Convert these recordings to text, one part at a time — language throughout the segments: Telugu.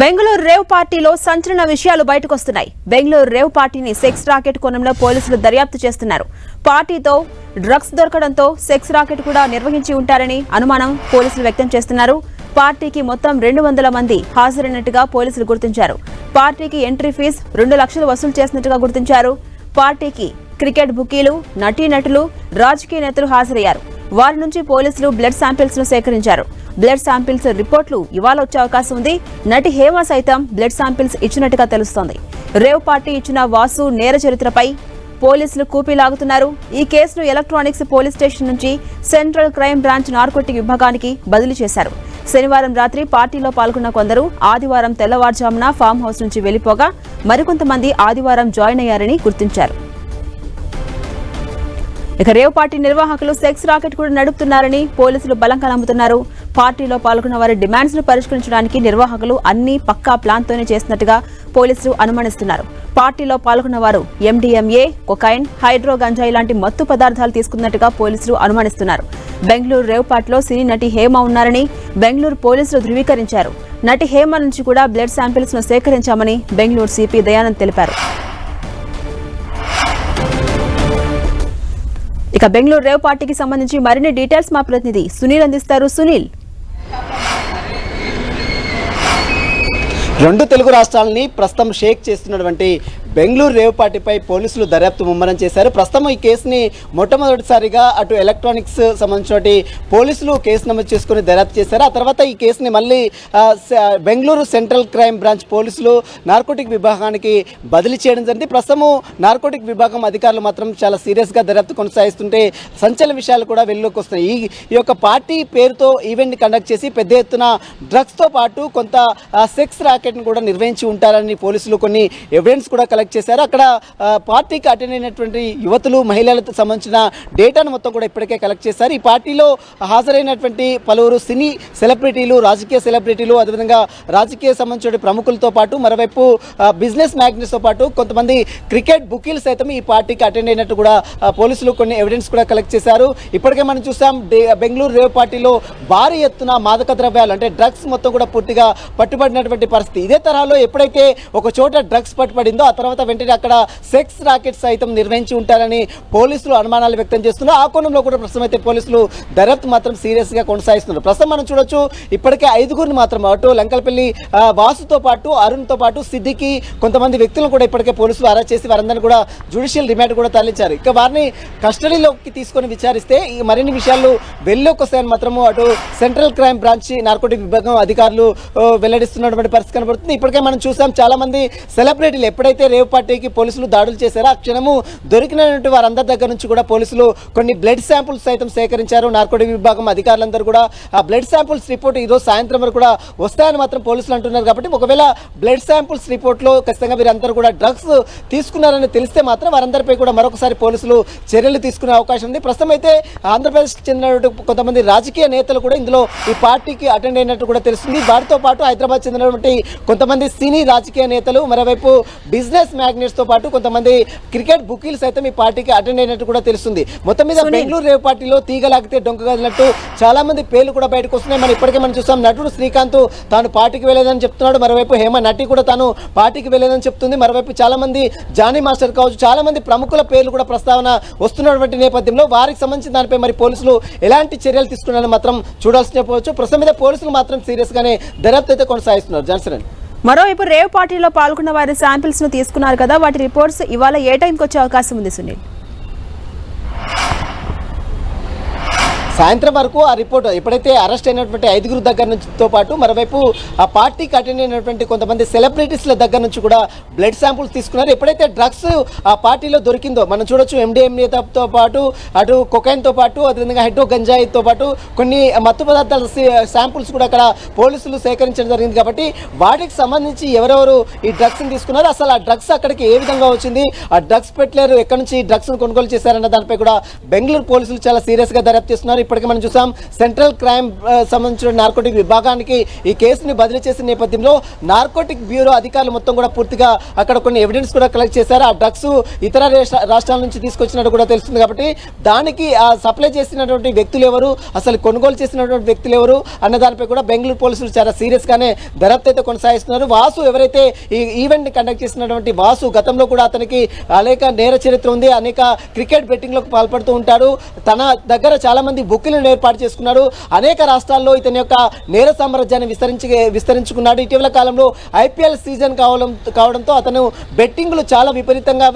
బెంగళూరు రేవ్ పార్టీలో సంచలన విషయాలు బయటకొస్తున్నాయి. బెంగళూరు రేవ్ పార్టీని సెక్స్ రాకెట్ కోణంలో పోలీసులు దర్యాప్తు చేస్తున్నారు. పార్టీతో డ్రగ్స్ దొరకడంతో సెక్స్ రాకెట్ కూడా నిర్వహించి ఉంటారని అనుమానం పోలీసులు వ్యక్తం చేస్తున్నారు. పార్టీకి మొత్తం రెండు వందల మంది హాజరైనట్టుగా పోలీసులు గుర్తించారు. పార్టీకి ఎంట్రీ ఫీజు రెండు లక్షలు వసూలు చేసినట్టుగా గుర్తించారు. పార్టీకి క్రికెట్ బుకీలు నటీనటులు రాజకీయ నేతలు హాజరయ్యారు. వారి నుంచి పోలీసులు బ్లడ్ శాంపిల్స్ను సేకరించారు. బ్లడ్ శాంపిల్స్ రిపోర్ట్లు ఇవాళ వచ్చే అవకాశం ఉంది. నటి హేమ సైతం బ్లడ్ శాంపిల్స్ ఇచ్చినట్టుగా తెలుస్తోంది. రేవ్ పార్టీ ఇచ్చిన వాసు నేర చరిత్రపై పోలీసులు కూపీలాగుతున్నారు ఈ కేసును ఎలక్ట్రానిక్స్ పోలీస్ స్టేషన్ నుంచి సెంట్రల్ క్రైమ్ బ్రాంచ్ నార్కోటిక్ విభాగానికి బదిలీ చేశారు. శనివారం రాత్రి పార్టీలో పాల్గొన్న కొందరు ఆదివారం తెల్లవారుజామున ఫామ్ హౌస్ నుంచి వెళ్ళిపోగా మరికొంతమంది ఆదివారం జాయిన్ అయ్యారని గుర్తించారు. ఇక రేవ్ పార్టీ నిర్వాహకులు సెక్స్ రాకెట్ కూడా నడుపుతున్నారని పోలీసులు బలంగా నమ్ముతున్నారు. పార్టీలో పాల్గొన్న వారి డిమాండ్స్ను పరిష్కరించడానికి నిర్వాహకులు అన్ని పక్కా ప్లాన్ తోనే చేసినట్టుగా పోలీసులు అనుమానిస్తున్నారు. పార్టీలో పాల్గొన్న వారు ఎండీఎంఏ కొకైన్ హైడ్రో గంజాయి లాంటి మత్తు పదార్థాలు తీసుకున్నట్టుగా పోలీసులు అనుమానిస్తున్నారు. బెంగళూరు రేవ్ పార్టీలో సినీ నటి హేమ ఉన్నారని బెంగళూరు పోలీసులు ధృవీకరించారు. నటి హేమ నుంచి కూడా బ్లడ్ శాంపిల్స్ను సేకరించామని బెంగళూరు సిపి దయానంద్ తెలిపారు. ఇక బెంగళూరు రేవ్ పార్టీకి సంబంధించి మరిన్ని డీటెయిల్స్ మా ప్రతినిధి సునీల్ అందిస్తారు. సునీల్ రెండు తెలుగు రాష్ట్రాలని ప్రస్తుతం షేక్ చేస్తున్నటువంటి బెంగళూరు రేవుపాటిపై పార్టీపై పోలీసులు దర్యాప్తు ముమ్మరం చేశారు. ప్రస్తుతం ఈ కేసుని మొట్టమొదటిసారిగా అటు ఎలక్ట్రానిక్స్ సంబంధించిన పోలీసులు కేసు నమోదు చేసుకుని దర్యాప్తు చేశారు. ఆ తర్వాత ఈ కేసుని మళ్ళీ బెంగళూరు సెంట్రల్ క్రైమ్ బ్రాంచ్ పోలీసులు నార్కోటిక్ విభాగానికి బదిలీ చేయడం జరిగింది. ప్రస్తుతము నార్కోటిక్ విభాగం అధికారులు మాత్రం చాలా సీరియస్గా దర్యాప్తు కొనసాగిస్తుంటే సంచలన విషయాలు కూడా వెలుగులోకి వస్తున్నాయి. ఈ ఈ యొక్క పార్టీ పేరుతో ఈవెంట్ని కండక్ట్ చేసి పెద్ద ఎత్తున డ్రగ్స్తో పాటు కొంత సెక్స్ ర్యాకెట్ను కూడా నిర్వహించి ఉంటారని పోలీసులు కొన్ని ఎవిడెన్స్ కూడా కలెక్ట్ చేశారు. అక్కడ పార్టీకి అటెండ్ అయినటువంటి యువతులు మహిళలకు సంబంధించిన డేటాను మొత్తం కూడా ఇప్పటికే కలెక్ట్ చేశారు. ఈ పార్టీలో హాజరైనటువంటి పలువురు సినీ సెలబ్రిటీలు రాజకీయ సెలబ్రిటీలు అదేవిధంగా రాజకీయ సంబంధించిన ప్రముఖులతో పాటు మరోవైపు ఆ, బిజినెస్ మ్యాగ్నెట్స్తో పాటు కొంతమంది క్రికెట్ బుకీలు సైతం ఈ పార్టీకి అటెండ్ అయినట్టు కూడా పోలీసులు కొన్ని ఎవిడెన్స్ కూడా కలెక్ట్ చేశారు. ఇప్పటికే మనం చూసాం బెంగళూరు రేవ్ పార్టీలో భారీ ఎత్తున మాదక ద్రవ్యాలు అంటే డ్రగ్స్ మొత్తం కూడా పూర్తిగా పట్టుబడినటువంటి పరిస్థితి. ఇదే తరహాలో ఎప్పుడైతే ఒక చోట డ్రగ్స్ పట్టుబడిందో ఆ తర్వాత తర్వాత వెంటనే అక్కడ సెక్స్ రాకెట్ సైతం నిర్వహించి ఉంటారని పోలీసులు అనుమానాలు వ్యక్తం చేస్తున్నారు. ఆ కోణంలో కూడా ప్రస్తుతం అయితే పోలీసులు దర్యాప్తు మాత్రం సీరియస్గా కొనసాగిస్తున్నారు. ప్రస్తుతం మనం చూడొచ్చు ఇప్పటికే ఐదుగురిని మాత్రం అటు లంకలపల్లి వాసుతో పాటు అరుణ్తో పాటు సిద్దికి కొంతమంది వ్యక్తులను కూడా ఇప్పటికే పోలీసులు అరెస్ట్ చేసి వారందరినీ కూడా జ్యుడిషియల్ రిమాండ్ కూడా తరలించారు. ఇక వారిని కస్టడీలోకి తీసుకొని విచారిస్తే ఈ మరిన్ని విషయాలు వెల్లోకి మాత్రము అటు సెంట్రల్ క్రైమ్ బ్రాంచ్ నార్కోటిక్ విభాగం అధికారులు వెల్లడిస్తున్నటువంటి పరిస్థితి కనబడుతుంది. ఇప్పటికే మనం చూసాం చాలా మంది సెలబ్రిటీలు ఎప్పుడైతే పార్టీకి పోలీసులు దాడులు చేశారు. ఆ క్షణము దొరికినటువంటి వారందరి దగ్గర నుంచి కూడా పోలీసులు కొన్ని బ్లడ్ శాంపుల్స్ సైతం సేకరించారు. నార్కోటిక్ విభాగం అధికారులందరూ కూడా ఆ బ్లడ్ శాంపుల్స్ రిపోర్ట్ ఈ సాయంత్రం వరకు కూడా వస్తాయని మాత్రం పోలీసులు అంటున్నారు కాబట్టి ఒకవేళ బ్లడ్ శాంపుల్స్ రిపోర్ట్లో ఖచ్చితంగా వీరందరూ కూడా డ్రగ్స్ తీసుకున్నారని తెలిస్తే మాత్రం వారందరిపై కూడా మరొకసారి పోలీసులు చర్యలు తీసుకునే అవకాశం ఉంది. ప్రస్తుతం అయితే ఆంధ్రప్రదేశ్కి చెందినటువంటి కొంతమంది రాజకీయ నేతలు కూడా ఇందులో ఈ పార్టీకి అటెండ్ అయినట్టు కూడా తెలుస్తుంది. వారితో పాటు హైదరాబాద్ చెందినటువంటి కొంతమంది సినీ రాజకీయ నేతలు మరోవైపు బిజినెస్ మ్యాగ్నెట్స్తో పాటు కొంతమంది క్రికెట్ బుకీలు సైతం ఈ పార్టీకి అటెండ్ అయినట్టు కూడా తెలుస్తుంది. మొత్తం మీద. బెంగళూరు రేవ్ పార్టీలో తీగలాగితే డొంక కదిలినట్టు చాలా మంది పేర్లు కూడా బయటకు వస్తున్నాయి. మనం ఇప్పటికే మనం చూసాం నటుడు శ్రీకాంత్ తాను పార్టీకి వెళ్ళేదని చెప్తున్నాడు. మరోవైపు హేమ నటి కూడా తాను పార్టీకి వెళ్ళేదని చెప్తుంది. మరోవైపు చాలా మంది జానీ మాస్టర్ కావచ్చు చాలా మంది ప్రముఖుల పేర్లు కూడా ప్రస్తావన వస్తున్నటువంటి నేపథ్యంలో వారికి సంబంధించిన దానిపై మరి పోలీసులు ఎలాంటి చర్యలు తీసుకున్నారని మాత్రం చూడాల్సి చెప్పవచ్చు. ప్రస్తుతం మీద పోలీసులు మాత్రం సీరియస్ గానే దర్యాప్తు అయితే కొనసాగిస్తున్నారు. జాన్సన్. మరోవైపు రేవ్ పార్టీలో పాల్గొన్న వారి శాంపిల్స్ను తీసుకున్నారు కదా వాటి రిపోర్ట్స్ ఇవాళ ఏ టైంకి వచ్చే అవకాశం ఉంది సునీల్? సాయంత్రం వరకు ఆ రిపోర్ట్ ఎప్పుడైతే అరెస్ట్ అయినటువంటి ఐదుగురు దగ్గర నుంచితో పాటు మరోవైపు ఆ పార్టీకి అటెండ్ అయినటువంటి కొంతమంది సెలబ్రిటీస్ల దగ్గర నుంచి కూడా బ్లడ్ శాంపుల్స్ తీసుకున్నారు. ఎప్పుడైతే డ్రగ్స్ ఆ పార్టీలో దొరికిందో మనం చూడొచ్చు ఎండిఎంఏతో పాటు అటు కొకైన్తో పాటు అదేవిధంగా హెడ్రో గంజాయితో పాటు కొన్ని మత్తు పదార్థాల శాంపుల్స్ కూడా అక్కడ పోలీసులు సేకరించడం జరిగింది కాబట్టి వాటికి సంబంధించి ఎవరెవరు ఈ డ్రగ్స్ని తీసుకున్నారు అసలు ఆ డ్రగ్స్ అక్కడికి ఏ విధంగా వచ్చింది ఆ డ్రగ్స్ పెట్టలేరు ఎక్కడి నుంచి డ్రగ్స్ను కొనుగోలు చేశారన్న దానిపై కూడా బెంగళూరు పోలీసులు చాలా సీరియస్గా దర్యాప్తు చేస్తున్నారు. ఇప్పటికే మనం చూసాం. సెంట్రల్ క్రైమ్ సంబంధించిన నార్కోటిక్ విభాగానికి ఈ కేసుని బదిలీ చేసిన నేపథ్యంలో నార్కోటిక్ బ్యూరో అధికారులు మొత్తం కూడా పూర్తిగా అక్కడ కొన్ని ఎవిడెన్స్ కూడా కలెక్ట్ చేశారు. ఆ డ్రగ్స్ ఇతర రాష్ట్రాల నుంచి తీసుకొచ్చినట్టు కూడా తెలుస్తుంది కాబట్టి దానికి ఆ సప్లై చేసినటువంటి వ్యక్తులు ఎవరు? అసలు కొనుగోలు చేసినటువంటి వ్యక్తులు ఎవరు? అన్న దానిపై కూడా బెంగళూరు పోలీసులు చాలా సీరియస్ గానే దర్యాప్తు అయితే కొనసాగిస్తున్నారు. వాసు ఎవరైతే ఈ ఈవెంట్ని కండక్ట్ చేసినటువంటి వాసు గతంలో కూడా అతనికి అనేక నేర చరిత్ర ఉంది. అనేక క్రికెట్ బెట్టింగ్లకు పాల్పడుతూ ఉంటాడు. తన దగ్గర చాలామంది బుక్కులను ఏర్పాటు చేసుకున్నాడు. అనేక రాష్ట్రాల్లో ఇతని యొక్క నేర సామ్రాజ్యాన్ని విస్తరించి విస్తరించుకున్నాడు. ఇటీవల కాలంలో ఐపీఎల్ సీజన్ కావడం కావడంతో అతను బెట్టింగ్లు చాలా విపరీతంగా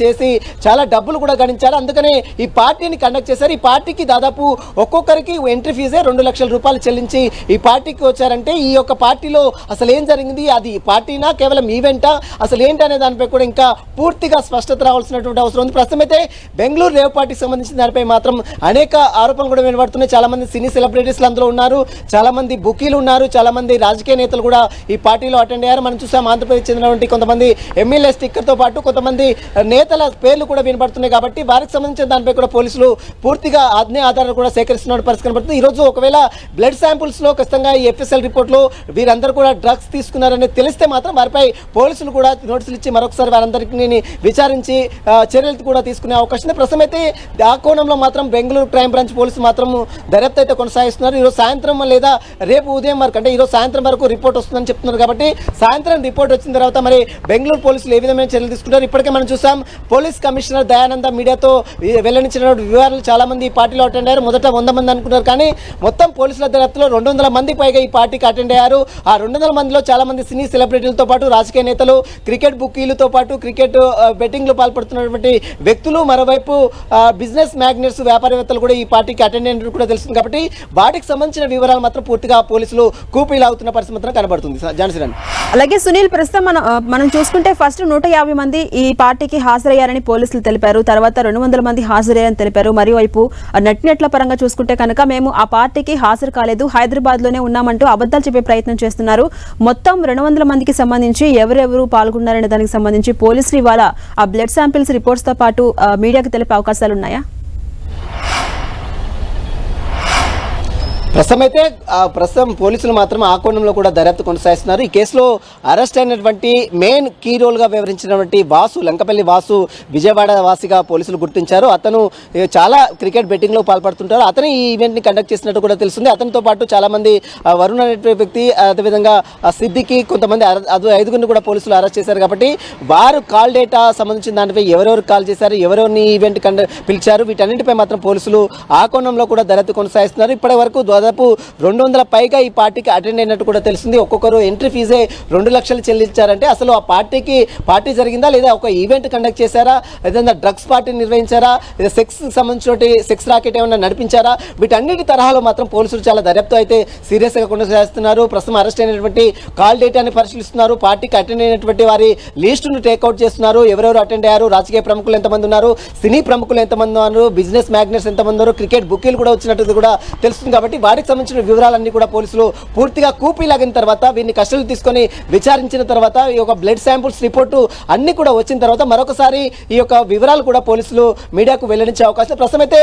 చేసి చాలా డబ్బులు కూడా గణించారు. అందుకనే ఈ పార్టీని కండక్ట్ చేశారు. ఈ పార్టీకి దాదాపు ఒక్కొక్కరికి ఎంట్రీ ఫీజే రెండు లక్షల రూపాయలు చెల్లించి ఈ పార్టీకి వచ్చారంటే ఈ యొక్క పార్టీలో అసలు ఏం జరిగింది? అది పార్టీనా? కేవలం ఈవెంటా? అసలు ఏంటి అనే దానిపై కూడా ఇంకా పూర్తిగా స్పష్టత రావాల్సినటువంటి అవసరం ఉంది. ప్రస్తుతం అయితే బెంగళూరు రేవ్ పార్టీకి సంబంధించిన దానిపై మాత్రం అనేక ఆరోపణలు కూడా వినబడుతున్నాయి చాలా మంది సినీ సెలబ్రిటీస్లు అందులో ఉన్నారు. చాలా మంది బుకీలు ఉన్నారు. చాలా మంది రాజకీయ నేతలు కూడా ఈ పార్టీలో అటెండ్ అయ్యారు. మనం చూసాం ఆంధ్రప్రదేశ్ చెందినటువంటి కొంతమంది ఎమ్మెల్యే స్టిక్కర్తో పాటు కొంతమంది నేతల పేర్లు కూడా వినబడుతున్నాయి. కాబట్టి వారికి సంబంధించిన దానిపై కూడా పోలీసులు పూర్తిగా ఆజ్ఞ ఆధారాలు కూడా సేకరిస్తున్న పరిస్థితి కనబడుతుంది. ఈరోజు ఒకవేళ బ్లడ్ శాంపుల్స్లో ఖచ్చితంగా ఈ ఎఫ్ఎస్ఎల్ రిపోర్ట్లో వీరందరూ కూడా డ్రగ్స్ తీసుకున్నారని తెలిస్తే మాత్రం వారిపై పోలీసులు కూడా నోటీసులు ఇచ్చి మరొకసారి వారందరికీ విచారించి చర్యలు కూడా తీసుకునే అవకాశం ఉంది. ప్రస్తుతం అయితే ఆ కోణంలో మాత్రం బెంగళూరు క్రైమ్ బ్రాంచ్ పోలీసులు మాత్రం దర్యాప్తు అయితే కొనసాగిస్తున్నారు. ఈరోజు సాయంత్రం లేదా రేపు ఉదయం వరకు అంటే ఈరోజు సాయంత్రం వరకు రిపోర్ట్ వస్తుందని చెప్తున్నారు కాబట్టి సాయంత్రం రిపోర్ట్ వచ్చిన తర్వాత మరి బెంగళూరు పోలీసులు ఏ విధమైన చర్యలు తీసుకుంటారు ఇప్పటికే మనం చూసాం. పోలీస్ కమిషనర్ దయానంద మీడియాతో వెల్లడించిన వివరాలు చాలామంది ఈ పార్టీలో అటెండ్ అయ్యారు. మొదట వంద మంది అనుకున్నారు కానీ మొత్తం పోలీసుల దర్యాప్తులో రెండు వందల మంది పైగా ఈ పార్టీకి అటెండ్ అయ్యారు. ఆ రెండు వందల మందిలో చాలా మంది సినీ సెలబ్రిటీలతో పాటు రాజకీయ నేతలు క్రికెట్ బుక్కీలతో పాటు క్రికెట్ బెట్టింగ్లో పాల్పడుతున్నటువంటి వ్యక్తులు. మరోవైపు బిజినెస్ మ్యాగ్నెట్స్ వ్యాపారవేత్తలు కూడా ఈ పార్టీకి అటెండ్ అయినట్టు కూడా తెలుస్తుంది కాబట్టి వాటికి సంబంధించిన వివరాలు మాత్రం పూర్తిగా పోలీసులు కూపీలు అవుతున్న పరిస్థితి మాత్రం కనబడుతుంది. జాన్సీరాన్ అలాగే సునీల్ ప్రస్తుతం మనం మనం చూసుకుంటే ఫస్ట్ నూట యాభై మంది ఈ పార్టీకి హాజరయ్యారని పోలీసులు తెలిపారు. తర్వాత రెండు వందల మంది హాజరయ్యారని తెలిపారు. మరోవైపు ఆ, నటినట్ల పరంగా చూసుకుంటే కనుక మేము ఆ పార్టీకి హాజరు కాలేదు. హైదరాబాద్లోనే ఉన్నామంటూ అబద్ధాలు చెప్పే ప్రయత్నం చేస్తున్నారు. మొత్తం రెండు వందల మందికి సంబంధించి ఎవరెవరు పాల్గొన్నారనే దానికి సంబంధించి పోలీసులు ఇవాళ ఆ బ్లడ్ శాంపిల్స్ రిపోర్ట్స్తో పాటు మీడియాకు తెలిపే అవకాశాలు ఉన్నాయా? ప్రస్తుతం అయితే ప్రస్తుతం పోలీసులు మాత్రం ఆ కోణంలో కూడా దర్యాప్తు కొనసాగిస్తున్నారు. ఈ కేసులో అరెస్ట్ అయినటువంటి మెయిన్ కీ రోల్గా వివరించినటువంటి వ్యవహరించినటువంటి వాసు లంకపల్లి వాసు విజయవాడ వాసిగా పోలీసులు గుర్తించారు. అతను చాలా క్రికెట్ బెట్టింగ్లో పాల్పడుతుంటారు. అతను ఈ ఈవెంట్ని కండక్ట్ చేసినట్టు కూడా తెలుస్తుంది. అతనితో పాటు చాలామంది వరుణ్ అనేటువంటి వ్యక్తి అదేవిధంగా సిద్ధికి సిద్దికి కొంతమంది అర- అది ఐదుగురిని కూడా పోలీసులు అరెస్ట్ చేశారు కాబట్టి వారు కాల్ డేటా సంబంధించిన దానిపై ఎవరెవరు కాల్ చేశారు ఎవరెవరిని ఈవెంట్ కండ పిలిచారు వీటన్నింటిపై మాత్రం పోలీసులు ఆ కోణంలో కూడా దర్యాప్తు కొనసాగిస్తున్నారు. ఇప్పటి వరకు దాదాపు రెండు వందల పైగా ఈ పార్టీకి అటెండ్ అయినట్టు కూడా తెలుస్తుంది. ఒక్కొక్కరు ఎంట్రీ ఫీజే రెండు లక్షలు చెల్లించారంటే అసలు ఆ పార్టీకి పార్టీ జరిగిందా లేదా ఒక ఈవెంట్ కండక్ట్ చేశారా? ఏదైనా డ్రగ్స్ పార్టీ నిర్వహించారా? లేదా సెక్స్ సంబంధించిన సెక్స్ రాకెట్ ఏమైనా నడిపించారా? వీటన్నిటి తరహాలో మాత్రం పోలీసులు చాలా దర్యాప్తు అయితే సీరియస్గా కొనసాగిస్తున్నారు ప్రస్తుతం అరెస్ట్ అయినటువంటి కాల్ డేటాని పరిశీలిస్తున్నారు. పార్టీకి అటెండ్ అయినటువంటి వారి లిస్టును టేక్అవుట్ చేస్తున్నారు. ఎవరెవరు అటెండ్ అయ్యారు? రాజకీయ ప్రముఖులు ఎంతమంది ఉన్నారు? సినీ ప్రముఖులు ఎంతమంది ఉన్నారు? బిజినెస్ మ్యాగ్నెట్స్ ఎంతమంది ఉన్నారు? క్రికెట్ బుకీలు కూడా వచ్చినట్టు కూడా తెలుస్తుంది కాబట్టి వారికి సంబంధించిన వివరాలన్నీ కూడా పోలీసులు పూర్తిగా కూపీ లాగిన తర్వాత వీరిని కస్టడీలు తీసుకొని విచారించిన తర్వాత ఈ యొక్క బ్లడ్ శాంపుల్స్ రిపోర్టు అన్ని కూడా వచ్చిన తర్వాత మరొకసారి ఈ యొక్క వివరాలు కూడా పోలీసులు మీడియాకు వెల్లడించే అవకాశం. ప్రస్తుతం అయితే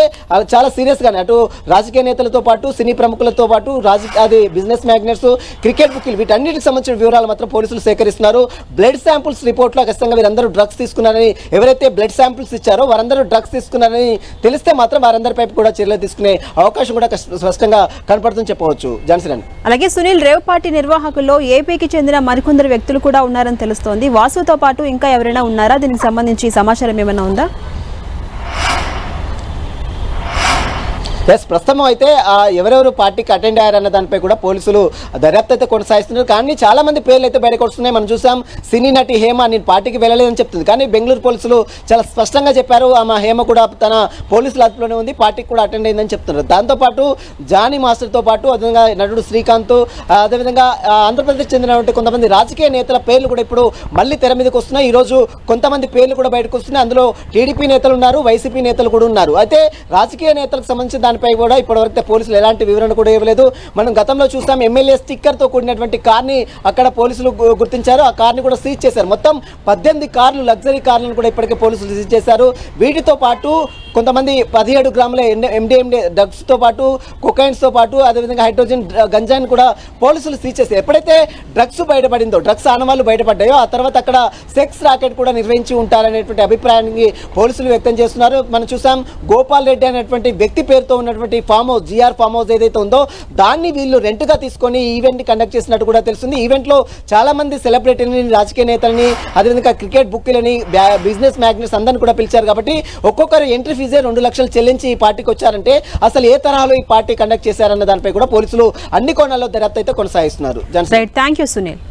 చాలా సీరియస్ గానే అటు రాజకీయ నేతలతో పాటు సినీ ప్రముఖులతో పాటు రాజకీయ అది బిజినెస్ మ్యాగ్నెట్స్ క్రికెట్ బుక్లు వీటన్నిటికి సంబంధించిన వివరాలు మాత్రం పోలీసులు సేకరిస్తున్నారు. బ్లడ్ శాంపుల్స్ రిపోర్ట్లో ఖచ్చితంగా వీరందరూ డ్రగ్స్ తీసుకున్నారని ఎవరైతే బ్లడ్ శాంపుల్స్ ఇచ్చారో వారందరూ డ్రగ్స్ తీసుకున్నారని తెలిస్తే మాత్రం వారందరిపై కూడా చర్యలు తీసుకునే అవకాశం కూడా కష్ట- స్పష్టంగా కనపడుతుందని చెప్పవచ్చు. జనసేన అలాగే సునీల్ రేవ్ పార్టీ నిర్వాహకుల్లో ఏపీకి చెందిన మరికొందరు వ్యక్తులు కూడా ఉన్నారని తెలుస్తోంది. వాసుతో పాటు ఇంకా ఎవరైనా ఉన్నారా? దీనికి సంబంధించి సమాచారం ఏమైనా ఉందా? ఎస్ ప్రస్తుతం అయితే ఎవరెవరు పార్టీకి అటెండ్ అయ్యారన్న దానిపై కూడా పోలీసులు దర్యాప్తు అయితే కొనసాగిస్తున్నారు. కానీ చాలా మంది పేర్లు అయితే బయటకు వస్తున్నాయి. మనం చూసాం సినీ నటి హేమ నేను పార్టీకి వెళ్ళలేదని చెప్తుంది. కానీ బెంగళూరు పోలీసులు చాలా స్పష్టంగా చెప్పారు. ఆమె హేమ కూడా తన పోలీసుల అదుపులోనే ఉంది. పార్టీకి కూడా అటెండ్ అయిందని చెప్తున్నారు. దాంతోపాటు జానీ మాస్టర్తో పాటు అదేవిధంగా నటుడు శ్రీకాంత్ అదేవిధంగా ఆంధ్రప్రదేశ్ చెందినటువంటి కొంతమంది రాజకీయ నేతల పేర్లు కూడా ఇప్పుడు మళ్ళీ తెర మీదకి వస్తున్నాయి. ఈరోజు కొంతమంది పేర్లు కూడా బయటకు వస్తున్నాయి. అందులో టీడీపీ నేతలు ఉన్నారు వైసీపీ నేతలు కూడా ఉన్నారు. అయితే రాజకీయ నేతలకు సంబంధించిన దానిపై దానిపై కూడా ఇప్పటివరకు పోలీసులు ఎలాంటి వివరణ కూడా ఇవ్వలేదు. మనం గతంలో చూసాం ఎమ్మెల్యే స్టిక్కర్తో కూడినటువంటి కార్ని అక్కడ పోలీసులు గుర్తించారు. ఆ కార్ని కూడా సీజ్ చేశారు. మొత్తం పద్దెనిమిది కార్లు లగ్జరీ కార్లను కూడా ఇప్పటికే పోలీసులు సీజ్ చేశారు. వీటితో పాటు కొంతమంది పదిహేడు గ్రాముల ఎండిఎండి డ్రగ్స్తో పాటు కొకైన్స్తో పాటు అదేవిధంగా హైడ్రోజన్ గంజాయిని కూడా పోలీసులు సీజ్ చేశారు. ఎప్పుడైతే డ్రగ్స్ బయటపడిందో డ్రగ్స్ ఆనవాళ్ళు బయటపడ్డాయో ఆ తర్వాత అక్కడ సెక్స్ రాకెట్ కూడా నిర్వహించి ఉంటారనేటువంటి అభిప్రాయాన్ని పోలీసులు వ్యక్తం చేస్తున్నారు. మనం చూసాం గోపాల్ రెడ్డి అనేటువంటి వ్యక్తి పేరుతో ఉన్నటువంటి farm house GR farm house ఏదైతే ఉందో దాన్ని వీళ్ళు రెంట్గా తీసుకొని ఈవెంట్ కండక్ట్ చేసినట్టు కూడా తెలుస్తుంది. ఈవెంట్లో చాలామంది సెలబ్రిటీలని రాజకీయ నేతలని అదేవిధంగా క్రికెట్ బుక్లని బిజినెస్ మ్యాగ్నెట్స్ అందరిని కూడా పిలిచారు కాబట్టి ఒక్కొక్కరు ఎంట్రీ ఫీజే రెండు లక్షలు చెల్లించి ఈ పార్టీకి వచ్చారంటే అసలు ఏ తరహాలో ఈ పార్టీ కండక్ట్ చేశారన్న దానిపై కూడా పోలీసులు అన్ని కోణాల్లో దర్యాప్తు అయితే కొనసాగిస్తున్నారు. Thank you Sunil.